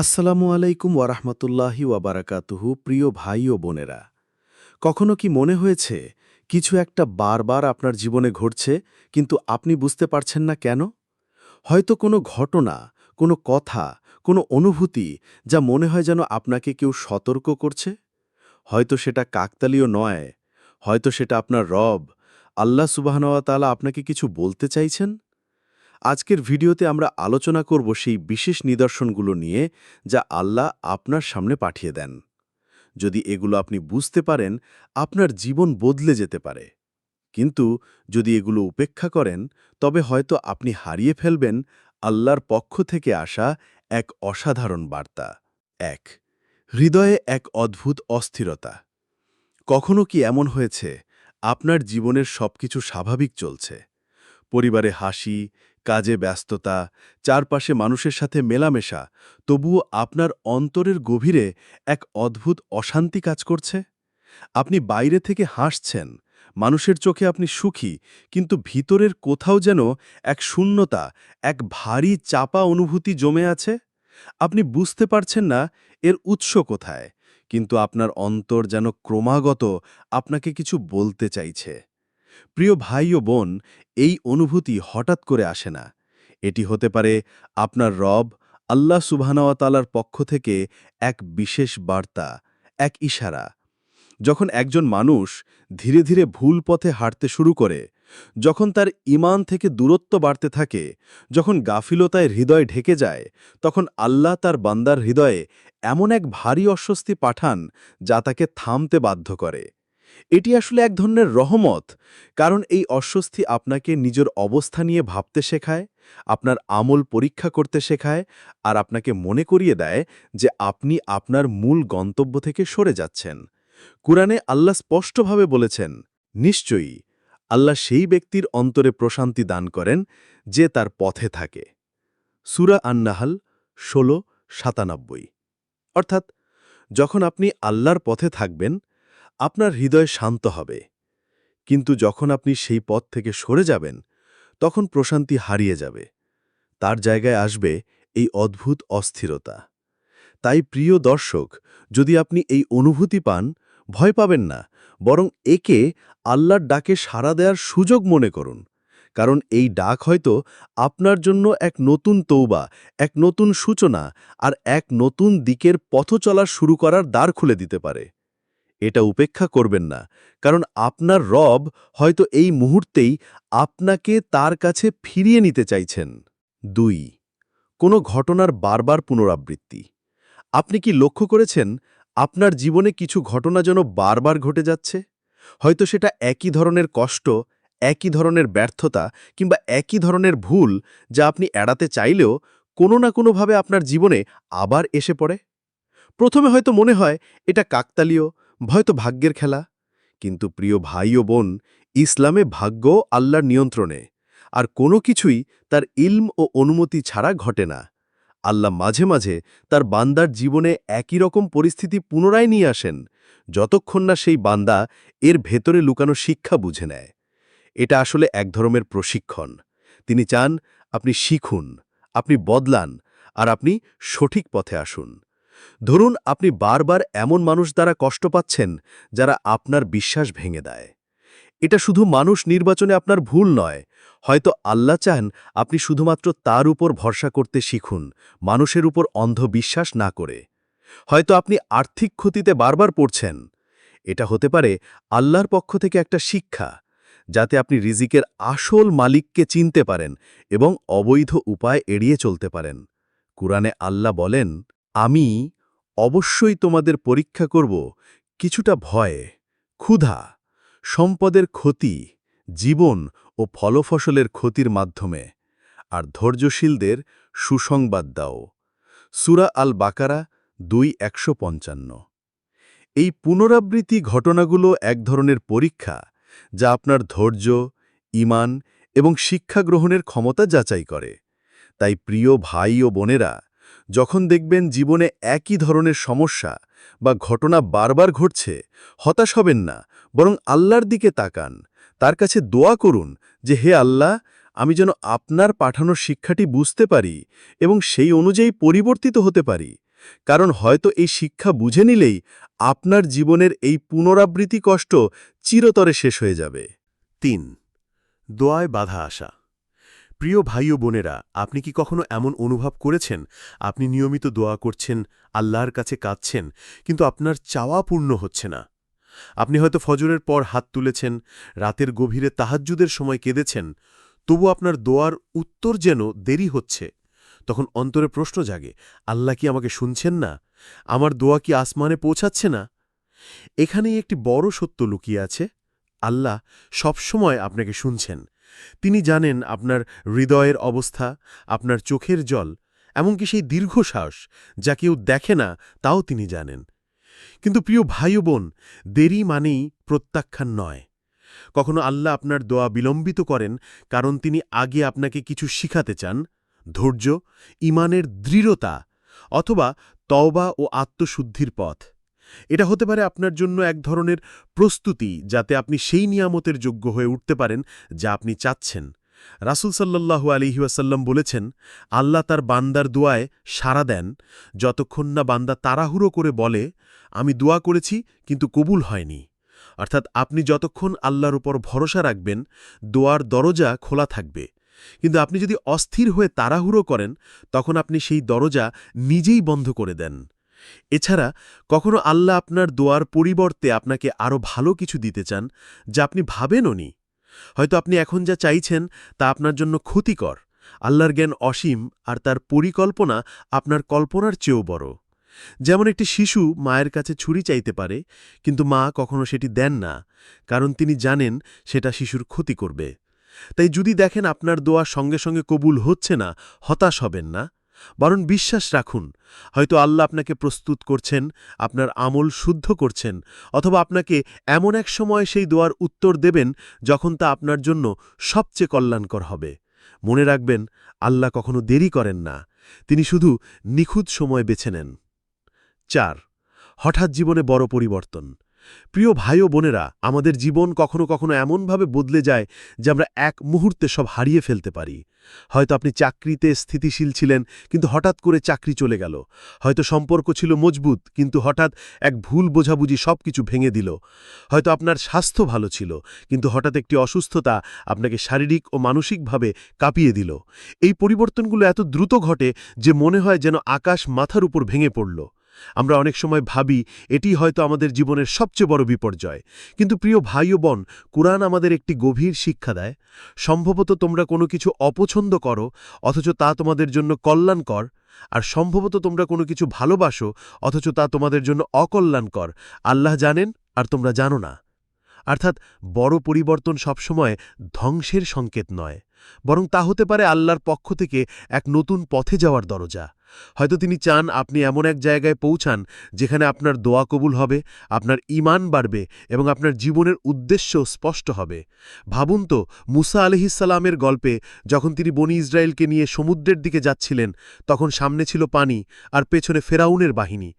আসসালামু আলাইকুম ওয়ারাহমতুল্লাহি ওয়াবারাকাতুহু প্রিয় ভাই ও বোনেরা। কখনো কি মনে হয়েছে, কিছু একটা বারবার আপনার জীবনে ঘটছে, কিন্তু আপনি বুঝতে পারছেন না কেন? হয়তো কোনো ঘটনা, কোনো কথা, কোনো অনুভূতি যা মনে হয় যেন আপনাকে কেউ সতর্ক করছে? হয়তো সেটা কাকতালীয় নয়, হয়তো সেটা আপনার রব, আল্লাহ সুবাহনওয়াতালা আপনাকে কিছু বলতে চাইছেন? আজকের ভিডিওতে আমরা আলোচনা করব সেই বিশেষ নিদর্শনগুলো নিয়ে যা আল্লাহ আপনার সামনে পাঠিয়ে দেন। যদি এগুলো আপনি বুঝতে পারেন, আপনার জীবন বদলে যেতে পারে। কিন্তু যদি এগুলো উপেক্ষা করেন, তবে হয়তো আপনি হারিয়ে ফেলবেন আল্লাহর পক্ষ থেকে আসা এক অসাধারণ বার্তা। এক, হৃদয়ে এক অদ্ভুত অস্থিরতা। কখনো কি এমন হয়েছে, আপনার জীবনের সবকিছু স্বাভাবিক চলছে? পরিবারে হাসি কাজে ব্যস্ততা, চারপাশে মানুষের সাথে মেলামেশা, তবুও আপনার অন্তরের গভীরে এক অদ্ভুত অশান্তি কাজ করছে? আপনি বাইরে থেকে হাসছেন, মানুষের চোখে আপনি সুখী, কিন্তু ভিতরের কোথাও যেন এক শূন্যতা, এক ভারী চাপা অনুভূতি জমে আছে? আপনি বুঝতে পারছেন না এর উৎস কোথায়, কিন্তু আপনার অন্তর যেন ক্রমাগত আপনাকে কিছু বলতে চাইছে। প্রিয় ভাই ও বোন, এই অনুভূতি হঠাৎ করে আসে না। এটি হতে পারে আপনার রব আল্লাহ সুবহানাওয়াতালার পক্ষ থেকে এক বিশেষ বার্তা, এক ইশারা। যখন একজন মানুষ ধীরে ধীরে ভুল পথে হাঁটতে শুরু করে, যখন তার ইমান থেকে দূরত্ব বাড়তে থাকে, যখন গাফিলতায় হৃদয় ঢেকে যায়, তখন আল্লাহ তার বান্দার হৃদয়ে এমন এক ভারী অস্বস্তি পাঠান যা তাকে থামতে বাধ্য করে। এটি আসলে এক ধরনের রহমত, কারণ এই অস্বস্তি আপনাকে নিজের অবস্থা নিয়ে ভাবতে শেখায়, আপনার আমল পরীক্ষা করতে শেখায়, আর আপনাকে মনে করিয়ে দেয় যে আপনি আপনার মূল গন্তব্য থেকে সরে যাচ্ছেন। কুরআনে আল্লাহ স্পষ্টভাবে বলেছেন, নিশ্চয়ই আল্লাহ সেই ব্যক্তির অন্তরে প্রশান্তি দান করেন যে তার পথে থাকে। সুরা আন্নাহাল, ষোলো সাতানব্বই। অর্থাৎ যখন আপনি আল্লাহর পথে থাকবেন আপনার হৃদয় শান্ত হবে। কিন্তু যখন আপনি সেই পথ থেকে সরে যাবেন, তখন প্রশান্তি হারিয়ে যাবে। তার জায়গায় আসবে এই অদ্ভুত অস্থিরতা। তাই প্রিয় দর্শক, যদি আপনি এই অনুভূতি পান, ভয় পাবেন না, বরং একে আল্লাহর ডাকে সাড়া দেওয়ার সুযোগ মনে করুন। কারণ এই ডাক হয়তো আপনার জন্য এক নতুন তৌবা, এক নতুন সূচনা আর এক নতুন দিকের পথ চলা শুরু করার দ্বার খুলে দিতে পারে। এটা উপেক্ষা করবেন না। কারণ আপনার রব হয়তো এই মুহূর্তেই আপনাকে তার কাছে ফিরিয়ে নিতে চাইছেন। দুই, কোনো ঘটনার বারবার পুনরাবৃত্তি। আপনি কি লক্ষ্য করেছেন, আপনার জীবনে কিছু ঘটনা যেন বারবার ঘটে যাচ্ছে? হয়তো সেটা একই ধরনের কষ্ট, একই ধরনের ব্যর্থতা কিংবা একই ধরনের ভুল যা আপনি এড়াতে চাইলেও কোনো না কোনোভাবে আপনার জীবনে আবার এসে পড়ে? প্রথমে হয়তো মনে হয়, এটা কাকতালীয় হয়তো ভাগ্যের খেলা। কিন্তু প্রিয় ভাই ও বোন, ইসলামে ভাগ্য আল্লাহর নিয়ন্ত্রণে, আর কোনো কিছুই তার ইলম ও অনুমতি ছাড়া ঘটে না। আল্লাহ মাঝে মাঝে তার বান্দার জীবনে একই রকম পরিস্থিতি পুনরায় নিয়ে আসেন, যতক্ষণ না সেই বান্দা এর ভেতরে লুকানো শিক্ষা বুঝে নেয়। এটা আসলে এক ধরনের প্রশিক্ষণ। তিনি চান, আপনি শিখুন, আপনি বদলান, আর আপনি সঠিক পথে আসুন। ধরুন আপনি বারবার এমন মানুষ দ্বারা কষ্ট পাচ্ছেন যারা আপনার বিশ্বাস ভেঙে দেয়। এটা শুধু মানুষ নির্বাচনে আপনার ভুল নয়, হয়তো আল্লাহ চান আপনি শুধুমাত্র তার উপর ভরসা করতে শিখুন, মানুষের উপর অন্ধ বিশ্বাস না করে। হয়তো আপনি আর্থিক ক্ষতিতে বারবার পড়ছেন। এটা হতে পারে আল্লাহর পক্ষ থেকে একটা শিক্ষা, যাতে আপনি রিজিকের আসল মালিককে চিনতে পারেন এবং অবৈধ উপায় এড়িয়ে চলতে পারেন। কুরআনে আল্লাহ বলেন আমি অবশ্যই তোমাদের পরীক্ষা করব কিছুটা ভয়ে, ক্ষুধা, সম্পদের ক্ষতি, জীবন ও ফলফসলের ক্ষতির মাধ্যমে। আর ধৈর্যশীলদের সুসংবাদ দাও। সুরা আল বাকারা দুই একশো পঞ্চান্ন। এই পুনরাবৃত্তি ঘটনাগুলো এক ধরনের পরীক্ষা যা আপনার ধৈর্য ইমান এবং শিক্ষা গ্রহণের ক্ষমতা যাচাই করে। তাই প্রিয় ভাই ও বোনেরা যখন দেখবেন জীবনে একই ধরনের সমস্যা বা ঘটনা বারবার ঘটছে, হতাশ হবেন না, বরং আল্লাহর দিকে তাকান। তার কাছে দোয়া করুন যে, হে আল্লাহ, আমি যেন আপনার পাঠানো শিক্ষাটি বুঝতে পারি এবং সেই অনুযায়ী পরিবর্তিত হতে পারি। কারণ হয়তো এই শিক্ষা বুঝে নিলেই আপনার জীবনের এই পুনরাবৃত্তি কষ্ট চিরতরে শেষ হয়ে যাবে। তিন, দোয়ায় বাধা আসা। প্রিয় ভাই ও বোনেরা, আপনি কি কখনো এমন অনুভব করেছেন? আপনি নিয়মিত দোয়া করছেন, আল্লাহর কাছে কাঁদছেন, কিন্তু আপনার চাওয়া পূর্ণ হচ্ছে না। আপনি হয়তো ফজরের পর হাত তুলেছেন, রাতের গভীরে তাহাজ্জুদের সময় কেঁদেছেন, তবু আপনার দোয়ার উত্তর যেন দেরি হচ্ছে। তখন অন্তরে প্রশ্ন জাগে, আল্লাহ কি আমাকে শুনছেন না? আমার দোয়া কি আসমানে পৌঁছাচ্ছে না? এখানেই একটি বড় সত্য লুকিয়ে আছে, আল্লাহ সবসময় আপনাকে শুনছেন। তিনি জানেন আপনার হৃদয়ের অবস্থা, আপনার চোখের জল, এমনকি সেই দীর্ঘশ্বাস যা কেউ দেখে না, তাও তিনি জানেন। কিন্তু প্রিয় ভাই বোন, দেরি মানেই প্রত্যাখ্যান নয়। কখনো আল্লাহ আপনার দোয়া বিলম্বিত করেন, কারণ তিনি আগে আপনাকে কিছু শিখাতে চান, ধৈর্য ইমানের দৃঢ়তা, অথবা তওবা ও আত্মশুদ্ধির পথ। এটা হতে পারে আপনার জন্য এক ধরনের প্রস্তুতি যাতে আপনি সেই নিয়ামতের যোগ্য হয়ে উঠতে পারেন যা আপনি চাচ্ছেন। রাসুল সাল্লাল্লাহু আলিহাসাল্লাম বলেছেন, আল্লাহ তার বান্দার দোয়ায় সাড়া দেন। যতক্ষণ না বান্দা তাড়াহুড়ো করে বলে, আমি দোয়া করেছি, কিন্তু কবুল হয়নি অর্থাৎ আপনি যতক্ষণ আল্লাহর উপর ভরসা রাখবেন, দোয়ার দরজা খোলা থাকবে। কিন্তু আপনি যদি অস্থির হয়ে তাড়াহুড়ো করেন, তখন আপনি সেই দরজা নিজেই বন্ধ করে দেন। এছাড়া, কখনো আল্লাহ আপনার দোয়ার পরিবর্তে আপনাকে আরও ভালো কিছু দিতে চান, যা আপনি ভাবেনও নি। হয়তো আপনি এখন যা চাইছেন, তা আপনার জন্য ক্ষতিকর। আল্লাহর জ্ঞান অসীম, আর তার পরিকল্পনা আপনার কল্পনার চেয়েও বড়। যেমন একটি শিশু মায়ের কাছে ছুরি চাইতে পারে, কিন্তু মা কখনো সেটি দেন না, কারণ তিনি জানেন সেটা শিশুর ক্ষতি করবে। তাই যদি দেখেন আপনার দোয়া সঙ্গে সঙ্গে কবুল হচ্ছে না, হতাশ হবেন না বরং বিশ্বাস রাখুন, হয়তো আল্লাহ আপনাকে প্রস্তুত করছেন, আপনার আমল শুদ্ধ করছেন, অথবা আপনাকে এমন এক সময় সেই দোয়ার উত্তর দেবেন যখন তা আপনার জন্য সবচেয়ে কল্যাণকর হবে। মনে রাখবেন, আল্লাহ কখনো দেরি করেন না, তিনি শুধু নিখুঁত সময় বেছে নেন। চার, হঠাৎ জীবনে বড় পরিবর্তন। প্রিয় ভাই ও বোনেরা, আমাদের জীবন কখনো কখনো এমনভাবে বদলে যায় যে আমরা এক মুহূর্তে সব হারিয়ে ফেলতে পারি। হয়তো আপনি চাকরিতে স্থিতিশীল ছিলেন, কিন্তু হঠাৎ করে চাকরি চলে গেল। হয়তো সম্পর্ক ছিল মজবুত, কিন্তু হঠাৎ এক ভুল বোঝাবুঝি সব কিছু ভেঙে দিল। হয়তো আপনার স্বাস্থ্য ভালো ছিল, কিন্তু হঠাৎ একটি অসুস্থতা আপনাকে শারীরিক ও মানসিকভাবে কাঁপিয়ে দিল। এই পরিবর্তনগুলো এত দ্রুত ঘটে যে মনে হয় যেন আকাশ মাথার উপর ভেঙে পড়ল। আমরা অনেক সময় ভাবি, এটি হয়তো আমাদের জীবনের সবচেয়ে বড় বিপর্যয়। কিন্তু প্রিয় ভাই ও বোন, কুরআন আমাদের একটি গভীর শিক্ষা দেয়। সম্ভবত তোমরা কোনো কিছু অপছন্দ করো, অথচ তা তোমাদের জন্য কল্যাণকর, আর সম্ভবত তোমরা কোনো কিছু ভালোবাসো, অথচ তা তোমাদের জন্য অকল্যাণকর। আল্লাহ জানেন, আর তোমরা জানো না। অর্থাৎ বড় পরিবর্তন সবসময় ধ্বংসের সংকেত নয়, বরং তা হতে পারে আল্লাহর পক্ষ থেকে এক নতুন পথে যাওয়ার দরজা। হয়তো তিনি চান আপনি এমন এক জায়গায় পৌঁছান যেখানে আপনার দোয়া কবুল হবে, আপনার ইমান বাড়বে এবং আপনার জীবনের উদ্দেশ্য স্পষ্ট হবে। ভাবুন তো, মুসা আলহিসাল্লামের গল্পে যখন তিনি বনি ইসরায়েলকে নিয়ে সমুদ্রের দিকে যাচ্ছিলেন, তখন সামনে ছিল পানি আর পেছনে ফেরাউনের বাহিনী।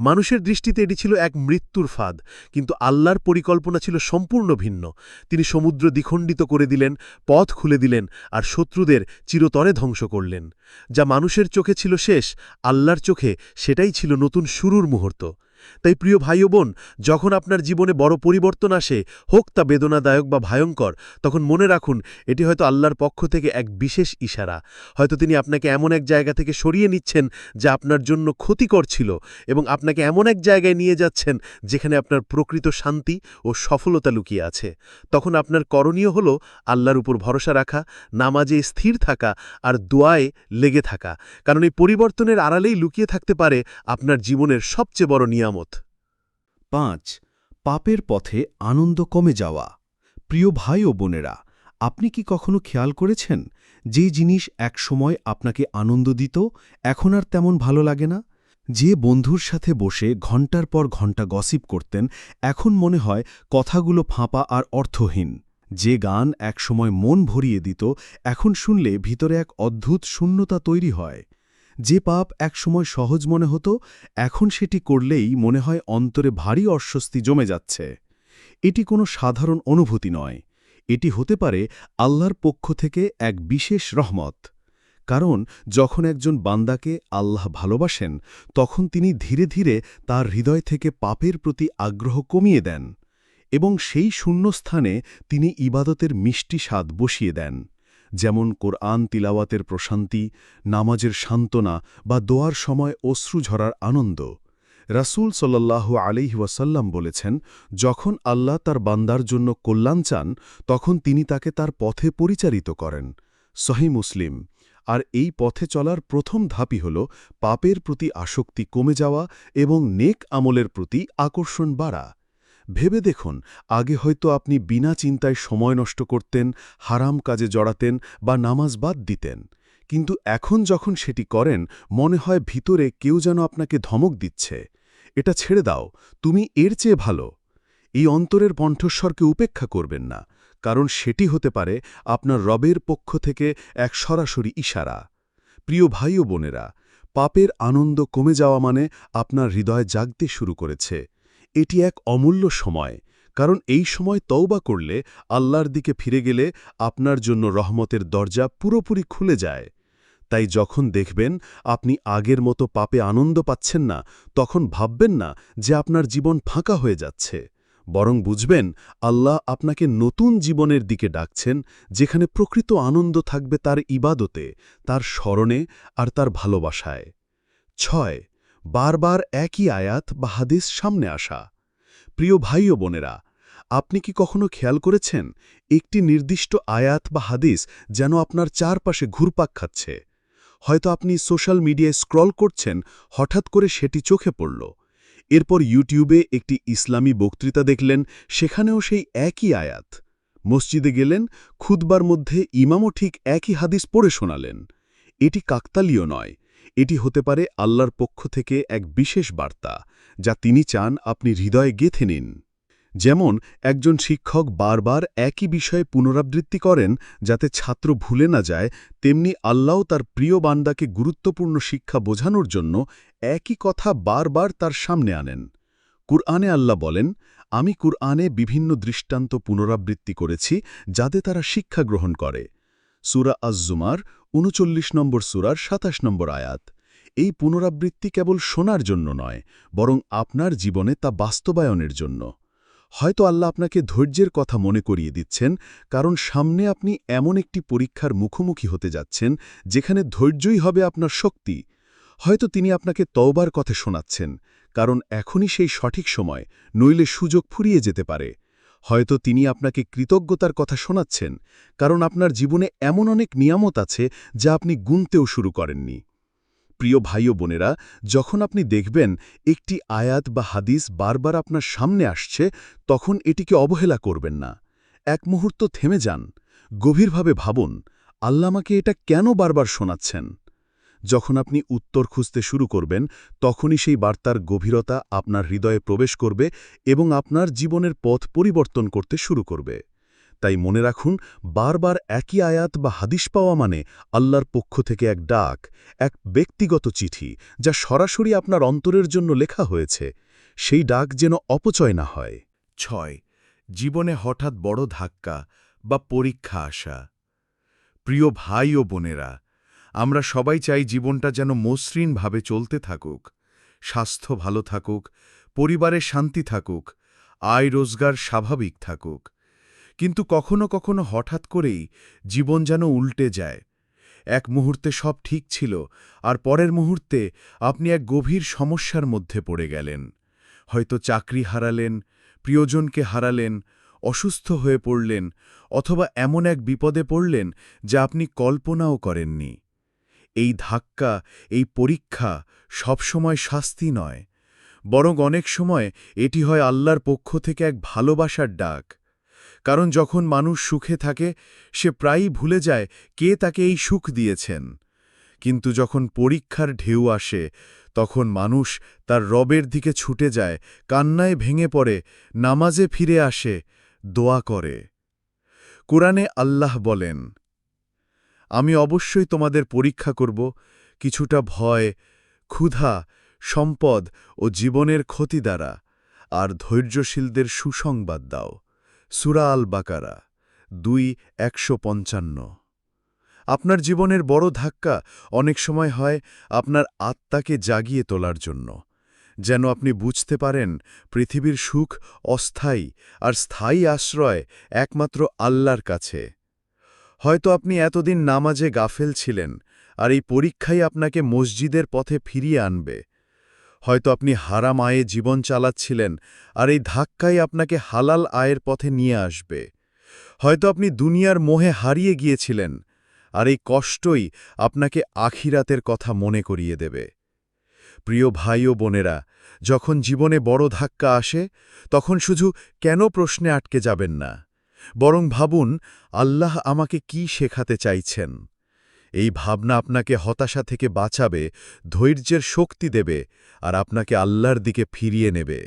মানুষের দৃষ্টিতে এটি ছিল এক মৃত্যুর ফাঁদ, কিন্তু আল্লাহর পরিকল্পনা ছিল সম্পূর্ণ ভিন্ন। তিনি সমুদ্র দ্বিখণ্ডিত করে দিলেন, পথ খুলে দিলেন আর শত্রুদের চিরতরে ধ্বংস করলেন। যা মানুষের চোখে ছিল শেষ, আল্লাহর চোখে সেটাই ছিল নতুন শুরুর মুহূর্ত। তাই প্রিয় ভাই ও বোন, যখন আপনার জীবনে বড় পরিবর্তন আসে, হোক তা বেদনাদায়ক বা ভয়ঙ্কর, তখন মনে রাখুন, এটি হয়তো আল্লাহর পক্ষ থেকে এক বিশেষ ইশারা। হয়তো তিনি আপনাকে এমন এক জায়গা থেকে সরিয়ে নিচ্ছেন, যা আপনার জন্য ক্ষতিকর ছিল এবং আপনাকে এমন এক জায়গায় নিয়ে যাচ্ছেন, যেখানে আপনার প্রকৃত শান্তি ও সফলতা লুকিয়ে আছে। তখন আপনার করণীয় হল আল্লাহর উপর ভরসা রাখা, নামাজে স্থির থাকা আর দোয়ায় লেগে থাকা। কারণ এই পরিবর্তনের আড়ালেই লুকিয়ে থাকতে পারে আপনার জীবনের সবচেয়ে বড় নিয়ামত পাঁচ, পাপের পথে আনন্দ কমে যাওয়া। প্রিয় ভাই ও বোনেরা, আপনি কি কখনো খেয়াল করেছেন যে জিনিস একসময় আপনাকে আনন্দ দিত, এখন আর তেমন ভালো লাগে না? যে বন্ধুর সাথে বসে ঘণ্টার পর ঘণ্টা গসিপ করতেন, এখন মনে হয় কথাগুলো ফাঁপা আর অর্থহীন। যে গান একসময় মন ভরিয়ে দিত, এখন শুনলে ভিতরে এক অদ্ভুত শূন্যতা তৈরি হয়। যে পাপ একসময় সহজ মনে হতো, এখন সেটি করলেই মনে হয় অন্তরে ভারী অস্বস্তি জমে যাচ্ছে। এটি কোনো সাধারণ অনুভূতি নয়। এটি হতে পারে আল্লাহর পক্ষ থেকে এক বিশেষ রহমত। কারণ যখন একজন বান্দাকে আল্লাহ ভালোবাসেন, তখন তিনি ধীরে ধীরে তার হৃদয় থেকে পাপের প্রতি আগ্রহ কমিয়ে দেন এবং সেই শূন্যস্থানে তিনি ইবাদতের মিষ্টি স্বাদ বসিয়ে দেন। যেমন কোরআন তিলাওয়াতের প্রশান্তি, নামাজের সান্ত্বনা বা দোয়ার সময় অশ্রু ঝরার আনন্দ। রাসূল সাল্লাহ আলিহি ওয়াসাল্লাম বলেছেন, যখন আল্লাহ তার বান্দার জন্য কল্যাণ চান, তখন তিনি তাকে তার পথে পরিচালিত করেন। সহি মুসলিম। আর এই পথে চলার প্রথম ধাপই হল পাপের প্রতি আসক্তি কমে যাওয়া এবং নেক আমলের প্রতি আকর্ষণ বাড়া। ভেবে দেখুন, আগে হয়তো আপনি বিনা চিন্তায় সময় নষ্ট করতেন, হারাম কাজে জড়াতেন বা নামাজ বাদ দিতেন। কিন্তু এখন যখন সেটি করেন, মনে হয় ভিতরে কেউ যেন আপনাকে ধমক দিচ্ছে। এটা ছেড়ে দাও, তুমি এর চেয়ে ভালো। এই অন্তরের কণ্ঠস্বরকে উপেক্ষা করবেন না, কারণ সেটি হতে পারে আপনার রবের পক্ষ থেকে এক সরাসরি ইশারা। প্রিয় ভাই ও বোনেরা, পাপের আনন্দ কমে যাওয়া মানে আপনার হৃদয় জাগতে শুরু করেছে। এটি এক অমূল্য সময়, কারণ এই সময় তওবা করলে আল্লাহর দিকে ফিরে গেলে আপনার জন্য রহমতের দরজা পুরোপুরি খুলে যায়। তাই যখন দেখবেন আপনি আগের মতো পাপে আনন্দ পাচ্ছেন না, তখন ভাববেন না যে আপনার জীবন ফাঁকা হয়ে যাচ্ছে। বরং বুঝবেন আল্লাহ আপনাকে নতুন জীবনের দিকে ডাকছেন, যেখানে প্রকৃত আনন্দ থাকবে তার ইবাদতে, তার স্মরণে আর তার ভালোবাসায়। ছয় বারবার একই আয়াত বা হাদিস সামনে আসা। প্রিয় ভাই ও বোনেরা, আপনি কি কখনো খেয়াল করেছেন একটি নির্দিষ্ট আয়াত বা হাদিস যেন আপনার চারপাশে ঘুরপাক খাচ্ছে? হয়তো আপনি সোশ্যাল মিডিয়ায় স্ক্রল করছেন, হঠাৎ করে সেটি চোখে পড়ল। এরপর ইউটিউবে একটি ইসলামী বক্তৃতা দেখলেন, সেখানেও সেই একই আয়াত। মসজিদে গেলেন খুদবার মধ্যে ইমামও ঠিক একই হাদিস পড়ে শোনালেন। এটি কাকতালীয় নয় এটি হতে পারে আল্লাহর পক্ষ থেকে এক বিশেষ বার্তা, যা তিনি চান আপনি হৃদয়ে গেথে নিন। যেমন, একজন শিক্ষক বারবার একই বিষয়ে পুনরাবৃত্তি করেন, যাতে ছাত্র ভুলে না যায়, তেমনি আল্লাহ তার প্রিয় বান্দাকে গুরুত্বপূর্ণ শিক্ষা বোঝানোর জন্য একই কথা বারবার তার সামনে আনেন। কুরআনে আল্লাহ বলেন, আমি কুরআনে বিভিন্ন দৃষ্টান্ত পুনরাবৃত্তি করেছি, যাতে তারা শিক্ষা গ্রহণ করে। সুরা আজ্জুমার উনচল্লিশ নম্বর সুরার সাতাশ নম্বর আয়াত। এই পুনরাবৃত্তি কেবল শোনার জন্য নয়, বরং আপনার জীবনে তা বাস্তবায়নের জন্য। হয়তো আল্লাহ আপনাকে ধৈর্যের কথা মনে করিয়ে দিচ্ছেন, কারণ সামনে আপনি এমন একটি পরীক্ষার মুখোমুখি হতে যাচ্ছেন, যেখানে ধৈর্যই হবে আপনার শক্তি। হয়তো তিনি আপনাকে তওবার কথা শোনাচ্ছেন, কারণ এখনই সেই সঠিক সময়, নইলে সুযোগ ফুরিয়ে যেতে পারে। হয়তো তিনি আপনাকে কৃতজ্ঞতার কথা শোনাচ্ছেন, কারণ আপনার জীবনে এমন অনেক নিয়ামত আছে যা আপনি গুনতেও শুরু করেননি। প্রিয় ভাই ও বোনেরা, যখন আপনি দেখবেন একটি আয়াত বা হাদিস বারবার আপনার সামনে আসছে, তখন এটিকে অবহেলা করবেন না। এক মুহূর্ত থেমে যান, গভীরভাবে ভাবুন, আল্লাহ আমাকে এটা কেন বারবার শোনাচ্ছেন? যখন আপনি উত্তর খুঁজতে শুরু করবেন, তখনই সেই বার্তার গভীরতা আপনার হৃদয়ে প্রবেশ করবে এবং আপনার জীবনের পথ পরিবর্তন করতে শুরু করবে। তাই মনে রাখুন, বারবার একই আয়াত বা হাদিস পাওয়া মানে আল্লাহর পক্ষ থেকে এক ডাক, এক ব্যক্তিগত চিঠি, যা সরাসরি আপনার অন্তরের জন্য লেখা হয়েছে। সেই ডাক যেন অপচয় না হয়। ছয়, জীবনে হঠাৎ বড় ধাক্কা বা পরীক্ষা আসা। প্রিয় ভাই ও বোনেরা আমরা সবাই চাই জীবনটা যেন মসৃণভাবে চলতে থাকুক, স্বাস্থ্য ভালো থাকুক, পরিবারে শান্তি থাকুক, আয় রোজগার স্বাভাবিক থাকুক। কিন্তু কখনো কখনো হঠাৎ করেই জীবন যেন উল্টে যায়। এক মুহূর্তে সব ঠিক ছিল, আর পরের মুহূর্তে আপনি এক গভীর সমস্যার মধ্যে পড়ে গেলেন। হয়তো চাকরি হারালেন, প্রিয়জনকে হারালেন, অসুস্থ হয়ে পড়লেন, অথবা এমন এক বিপদে পড়লেন যা আপনি কল্পনাও করেননি। এই ধাক্কা, এই পরীক্ষা সবসময় শাস্তি নয়। বরং অনেক সময় এটি হয় আল্লাহর পক্ষ থেকে এক ভালোবাসার ডাক। কারণ যখন মানুষ সুখে থাকে, সে প্রায়ই ভুলে যায় কে তাকে এই সুখ দিয়েছেন। কিন্তু যখন পরীক্ষার ঢেউ আসে, তখন মানুষ তার রবের দিকে ছুটে যায়, কান্নায় ভেঙে পড়ে, নামাজে ফিরে আসে, দোয়া করে। কোরআনে আল্লাহ বলেন আমি অবশ্যই তোমাদের পরীক্ষা করব, কিছুটা ভয়, ক্ষুধা, সম্পদ ও জীবনের ক্ষতি দ্বারা, আর ধৈর্যশীলদের সুসংবাদ দাও। সুরা আল বাকারা দুই, একশো পঞ্চান্ন। আপনার জীবনের বড় ধাক্কা অনেক সময় হয় আপনার আত্মাকে জাগিয়ে তোলার জন্য। যেন আপনি বুঝতে পারেন, পৃথিবীর সুখ অস্থায়ী আর স্থায়ী আশ্রয় একমাত্র আল্লাহর কাছে। হয়তো আপনি এতদিন নামাজে গাফেল ছিলেন আর এই পরীক্ষাই আপনাকে মসজিদের পথে ফিরিয়ে আনবে। হয়তো আপনি হারাম আয়ে জীবন চালাচ্ছিলেন আর এই ধাক্কাই আপনাকে হালাল আয়ের পথে নিয়ে আসবে। হয়তো আপনি দুনিয়ার মোহে হারিয়ে গিয়েছিলেন আর এই কষ্টই আপনাকে আখিরাতের কথা মনে করিয়ে দেবে। প্রিয় ভাই ও বোনেরা, যখন জীবনে বড় ধাক্কা আসে, তখন শুধু কেন প্রশ্নে আটকে যাবেন না? বরং ভাবুন, আল্লাহ আমাকে কি শেখাতে চাইছেন। এই ভাবনা আপনাকে হতাশা থেকে বাঁচাবে, ধৈর্যের শক্তি দেবে, আর আপনাকে আল্লাহর দিকে ফিরিয়ে নেবে।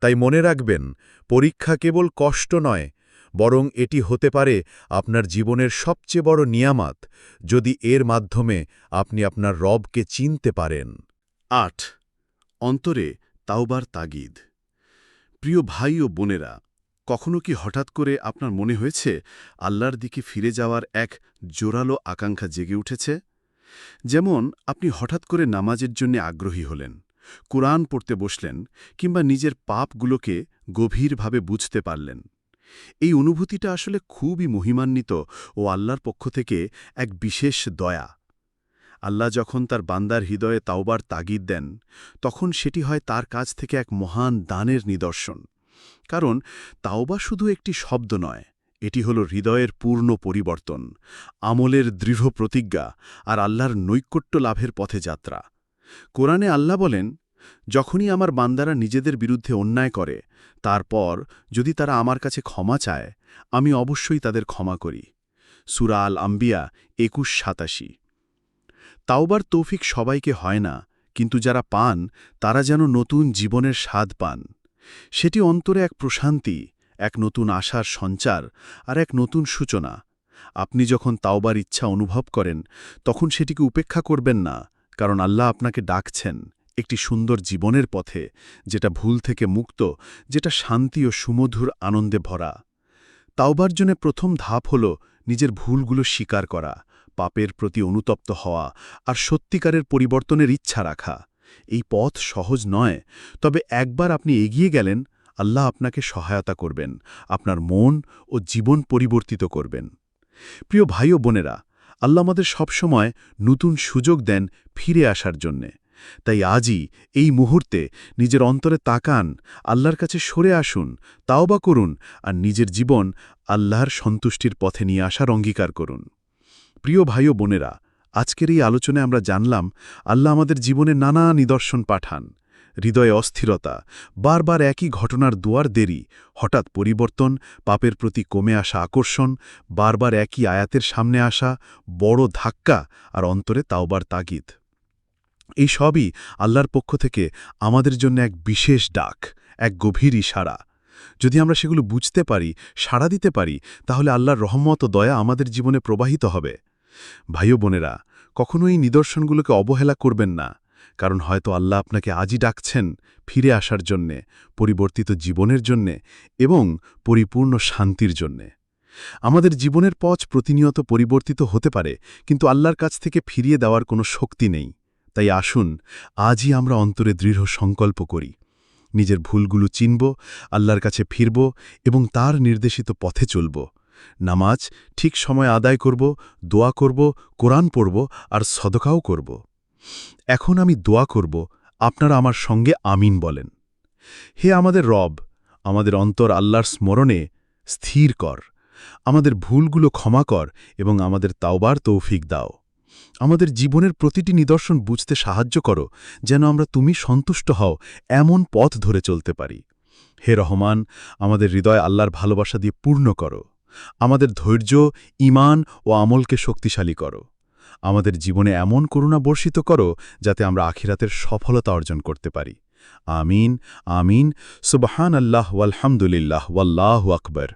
তাই মনে রাখবেন, পরীক্ষা কেবল কষ্ট নয়, বরং এটি হতে পারে আপনার জীবনের সবচেয়ে বড় নিয়ামাত, যদি এর মাধ্যমে আপনি আপনার রবকে চিনতে পারেন। আট, অন্তরে তাওবার তাগিদ। প্রিয় ভাই ও বোনেরা কখনো কি হঠাৎ করে আপনার মনে হয়েছে আল্লাহর দিকে ফিরে যাওয়ার এক জোরালো আকাঙ্ক্ষা জেগে উঠেছে? যেমন, আপনি হঠাৎ করে নামাজের জন্য আগ্রহী হলেন, কোরআন পড়তে বসলেন, কিংবা নিজের পাপগুলোকে গভীরভাবে বুঝতে পারলেন। এই অনুভূতিটা আসলে খুবই মহিমান্বিত ও আল্লাহর পক্ষ থেকে এক বিশেষ দয়া। আল্লাহ যখন তার বান্দার হৃদয়ে তাওবার তাগিদ দেন, তখন সেটি হয় তার কাছ থেকে এক মহান দানের নিদর্শন। কারণ তাওবা শুধু একটি শব্দ নয়, এটি হল হৃদয়ের পূর্ণ পরিবর্তন, আমলের দৃঢ় প্রতিজ্ঞা আর আল্লাহর নৈকট্য লাভের পথে যাত্রা। কোরআনে আল্লাহ বলেন, যখনই আমার বান্দারা নিজেদের বিরুদ্ধে অন্যায় করে, তারপর যদি তারা আমার কাছে ক্ষমা চায়, আমি অবশ্যই তাদের ক্ষমা করি। সুরা আল আম্বিয়া একুশ সাতাশি। তাওবার তৌফিক সবাইকে হয় না, কিন্তু যারা পান, তারা যেন নতুন জীবনের স্বাদ পান। সেটি অন্তরে এক প্রশান্তি, এক নতুন আশার সঞ্চার আর এক নতুন সূচনা। আপনি যখন তাওবার ইচ্ছা অনুভব করেন, তখন সেটিকে উপেক্ষা করবেন না, কারণ আল্লাহ আপনাকে ডাকছেন একটি সুন্দর জীবনের পথে, যেটা ভুল থেকে মুক্ত, যেটা শান্তি ও সুমধুর আনন্দে ভরা। তাওবার জন্য প্রথম ধাপ হল নিজের ভুলগুলো স্বীকার করা, পাপের প্রতি অনুতপ্ত হওয়া আর সত্যিকারের পরিবর্তনের ইচ্ছা রাখা। এই পথ সহজ নয়। তবে একবার আপনি এগিয়ে গেলেন, আল্লাহ আপনাকে সহায়তা করবেন, আপনার মন ও জীবন পরিবর্তিত করবেন। প্রিয় ভাই ও বোনেরা, আল্লাহ আমাদের সবসময় নতুন সুযোগ দেন ফিরে আসার জন্যে। তাই আজই এই মুহূর্তে নিজের অন্তরে তাকান, আল্লাহর কাছে সরে আসুন তাও বা করুন আর নিজের জীবন আল্লাহর সন্তুষ্টির পথে নিয়ে আসার অঙ্গীকার করুন। প্রিয় ভাই ও বোনেরা আজকের এই আলোচনায় আমরা জানলাম, আল্লাহ আমাদের জীবনে নানা নিদর্শন পাঠান। হৃদয়ে অস্থিরতা, বারবার একই ঘটনার দুয়ার দেরি, হঠাৎ পরিবর্তন, পাপের প্রতি কমে আসা আকর্ষণ, বারবার একই আয়াতের সামনে আসা, বড় ধাক্কা আর অন্তরে তাওবার তাগিদ। এই সবই আল্লাহর পক্ষ থেকে আমাদের জন্য এক বিশেষ ডাক, এক গভীর ইশারা। যদি আমরা সেগুলো বুঝতে পারি, সাড়া দিতে পারি, তাহলে আল্লাহর রহমত ও দয়া আমাদের জীবনে প্রবাহিত হবে। ভাইও বোনেরা কখনো এই নিদর্শনগুলোকে অবহেলা করবেন না, কারণ হয়তো আল্লাহ আপনাকে আজই ডাকছেন ফিরে আসার জন্যে, পরিবর্তিত জীবনের জন্যে এবং পরিপূর্ণ শান্তির জন্যে। আমাদের জীবনের পথ প্রতিনিয়ত পরিবর্তিত হতে পারে, কিন্তু আল্লাহর কাছ থেকে ফিরিয়ে দেওয়ার কোনো শক্তি নেই। তাই আসুন, আজই আমরা অন্তরে দৃঢ় সংকল্প করি। নিজের ভুলগুলো চিনব, আল্লাহর কাছে ফিরব এবং তার নির্দেশিত পথে চলব। নামাজ ঠিক সময় আদায় করব, দোয়া করব, কোরআন পড়ব আর সদকাও করব। এখন আমি দোয়া করব, আপনারা আমার সঙ্গে আমিন বলেন। হে আমাদের রব, আমাদের অন্তর আল্লাহর স্মরণে স্থির কর। আমাদের ভুলগুলো ক্ষমা কর এবং আমাদের তাওবার তৌফিক দাও। আমাদের জীবনের প্রতিটি নিদর্শন বুঝতে সাহায্য করো, যেন আমরা তুমি সন্তুষ্ট হও এমন পথ ধরে চলতে পারি। হে রহমান, আমাদের হৃদয় আল্লাহর ভালোবাসা দিয়ে পূর্ণ করো। আমাদের ধৈর্য ইমান ও আমলকে শক্তিশালী করো। আমাদের জীবনে এমন করুণা বর্ষিত করো যাতে আমরা আখিরাতের সফলতা অর্জন করতে পারি। আমিন আমিন। সুবহান আল্লাহ ওয়ালহামদুলিল্লাহ, ওয়াল্লাহ আকবর।